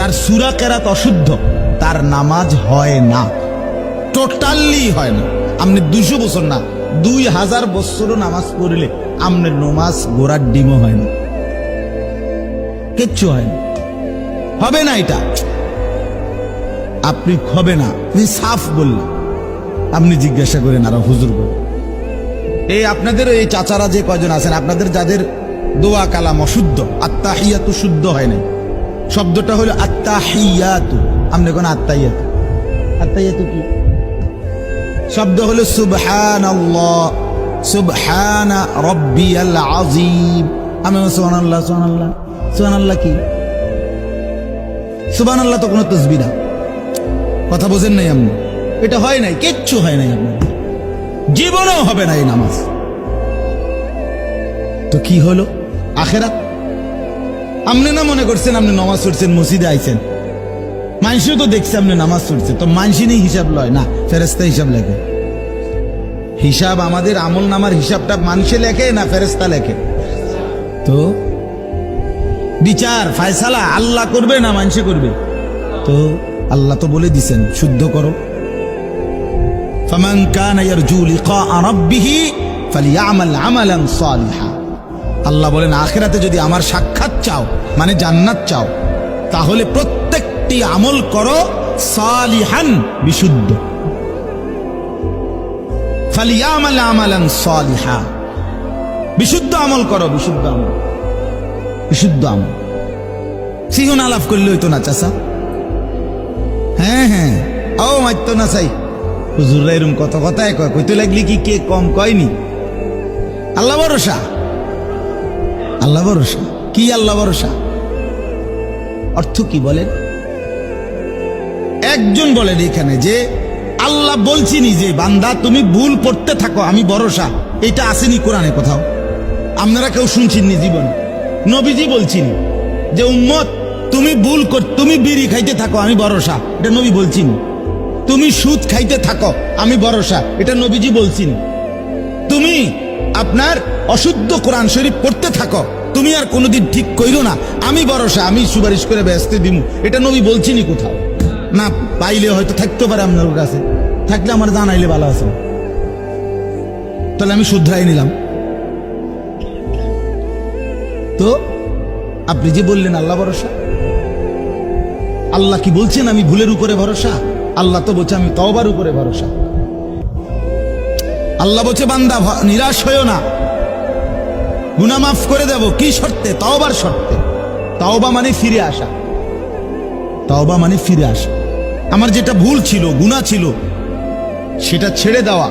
যার সুরা কেরাত অশুদ্ধ, তার নামাজ হয় না। টোটালি হয় না। আপনি দুশো বছর না, দুই হাজার বছরও নামাজ পড়লে আপনার নমাজ গোড়ার ডিমও হয় না। কিচ্ছু হয় না। হবে না এটা। আপনি হবে না, আপনি সাফ বললেন। আপনি জিজ্ঞাসা করেন, আর হুজুর বলেন। এই আপনাদের এই চাচারা যে কয়জন আছেন, আপনাদের যাদের দোয়া কালাম অশুদ্ধ, আত্মাহিয়াতু শুদ্ধ হয় নাই। শব্দটা হলো আত্মাহিয়াতু আপনি কোন আত্মাহিয়াতু আত্মাহিয়াতু কি? শব্দ হলো সুবহান সুবহানা রব্বিয়াল আজিম আমি সোহান আল্লাহ সোহান আল্লাহ সোহান আল্লাহ কি? সুবান আল্লাহ তো কোনো তসবি না। কথা বোঝেন নাই আপনি? এটা হয় নাই, কিচ্ছু হয় নাই আপনার। জীবনেও হবে না এই নামাজ। তো কি হলো? আখেরাত? আপনি না মনে করছেন আপনি নামাজ পড়ছেন মসজিদে আইছেন মানুষও তো দেখছে আপনি নামাজ পড়ছে তো মানুষই নেই হিসাব লয় না ফেরেস্তা হিসাব লেখে হিসাব আমাদের আমল নামার হিসাবটা মানুষে লেখে না ফেরেস্তা লেখে তো বিচার ফায়সালা আল্লাহ করবে না মানুষে করবে তো আল্লাহ তো বলে দিছেন শুদ্ধ করো فمن كان يرجو لقاء ربه فليعمل عملا صالحا আল্লাহ বলেন, আখেরাতে যদি আমার সাক্ষাৎ চাও মানে জান্নাত চাও, তাহলে প্রত্যেকটি আমল করো সালিহান, বিশুদ্ধ। ফালিয়ামাল আমালান সালিহা। বিশুদ্ধ আমল করো, বিশুদ্ধ আমল। বিশুদ্ধ আমল। সিহন আলাপ করলে হইতো না চাষা হ্যাঁ হ্যাঁ। ও মারতো না, চাই। হুজুররা এরম কত কথায় কয়, কইতে লাগলি কি কে কম কয়নি? আল্লাহ ভরসা। আল্লাহ ভরসা। কি আল্লাহ ভরসা? অর্থ কি বলেন? একজন বলেন এখানে যে, আল্লাহ বলছিনি যে, বান্দা, তুমি ভুল পড়তে থাকো, আমি ভরসা। এটা আসেনি কোরআনে কোথাও। আপনারা কেউ শুনছেননি জীবন? নবীজি বলছেন যে, উম্মত, তুমি ভুল কর, তুমি বিড়ি খাইতে থাকো, আমি ভরসা। এটা নবী বলছিনি। তুমি সুদ খাইতে থাকো, আমি ভরসা। এটা নবীজি বলছেন। তুমি আপনার অশুদ্ধ কোরআন শরীফ পড়তে থাকো। তুমি আর কোনোদিন ঠিক কইরো না। আমি ভরসা, আমি সুপারিশ করে ব্যস্ত দিমু। এটা নবী বলছিনি কোথাও। না, পাইলে হয়তো থাকতে পারে আপনার কাছে। থাকলে আমার জানাইলে ভালো আছে। তাহলে আমি শুধরাই নিলাম। তো, আপনি যে বললেন আল্লাহ ভরসা। আল্লাহ কি বলছেন আমি ভুলের উপরে ভরসা? আল্লাহ তো বলছে আমি তওবার উপরে ভরসা। আল্লাহ বলছে, বান্দা নিরাশ হয়েও না। গুনা মাফ করে দেব। কি শর্তে? তাওবার শর্তে। তাওবা মানে ফিরে আসা। তাওবা মানে ফিরে আসা। আমার যেটা ভুল ছিল গুণা ছিল, সেটা ছেড়ে দেওয়া।